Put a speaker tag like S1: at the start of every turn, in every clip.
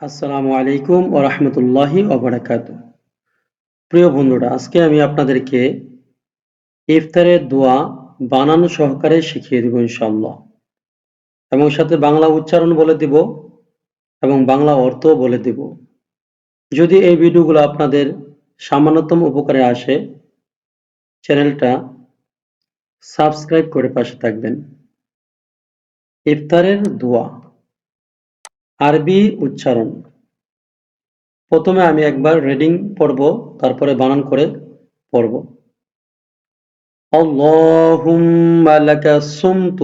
S1: আসসালামু আলাইকুম ও রহমতুল্লাহি ওবরাকাত প্রিয় বন্ধুরা, আজকে আমি আপনাদেরকে ইফতারের দোয়া বানানো সহকারে শিখিয়ে দেব ইনশাল্লাহ এবং সাথে বাংলা উচ্চারণ বলে দিব এবং বাংলা অর্থ বলে দিব। যদি এই ভিডিওগুলো আপনাদের সামান্যতম উপকারে আসে, চ্যানেলটা সাবস্ক্রাইব করে পাশে থাকবেন। ইফতারের দোয়া আরবি উচ্চারণ প্রথমে আমি একবার রিডিং পড়ব তারপরে বানান করে পড়ব اللهم لك صمت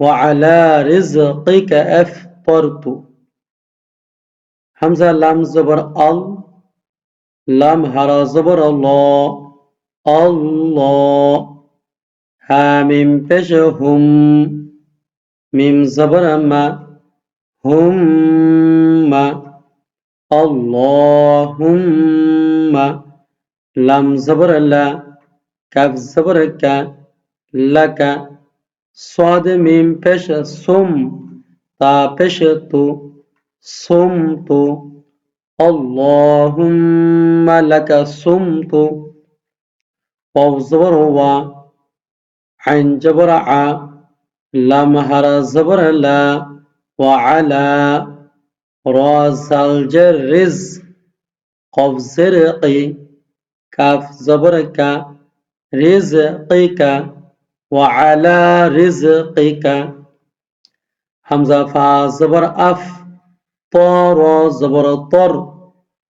S1: وعلى رزقك أفطرت হামজা লাম জবর আল লাম হারা জবর আল্লাহ আল্লাহ হা মিম পেশ হুম মিম জবর মা হুম আল্লাহুম্মা, লাম জবর লা, কাফ কা, লাকা, সাদ মিম পেশ সুম, তা পেশ তু, সুম তু, আল্লাহুম্মা লাকা সুম তু ওয়াও জবর ওয়া, আইন জবর আ, লাম হারা জবর লা وعلى راس الجرز قف زرقي كاف زبرك رزقك وعلى رزقك. حمزة فا زبر أف طار زبر طر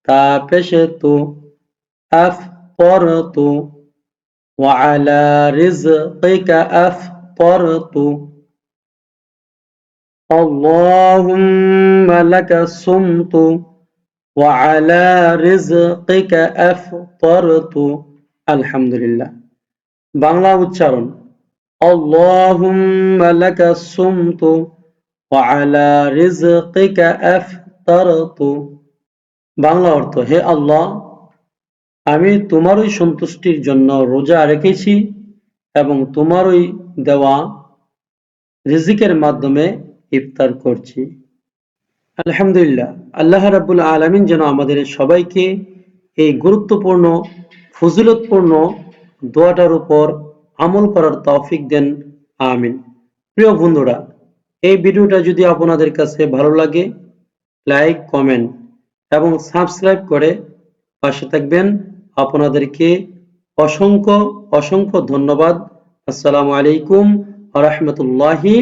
S1: تا بشت أف طرت. وعلى رزقك أفطرت اللهم لك صمت وعلى رزقك أفطرت الحمد لله বাংলা উচ্চারণ اللهم لك صمت وعلى رزقك أفطرت বাংলা অর্থ হে আল্লাহ আমি তোমারই সন্তুষ্টির জন্য রোজা রেখেছি এবং তোমারই দেওয়া রিজিকের মাধ্যমে ইফতার করছি। আলহামদুলিল্লাহ, আল্লাহ রাবুল আলমিন যেন আমাদের সবাইকে এই গুরুত্বপূর্ণ, ফজিলতপূর্ণ দোয়াটার উপর আমল করার তৌফিক দেন। আমিন। প্রিয় বন্ধুরা, এই ভিডিওটা যদি আপনাদের কাছে ভালো লাগে, লাইক, কমেন্ট এবং সাবস্ক্রাইব করে পাশে থাকবেন। আপনাদেরকে অসংখ্য অসংখ্য ধন্যবাদ। আসসালামু আলাইকুম আ রহমতুল্লাহি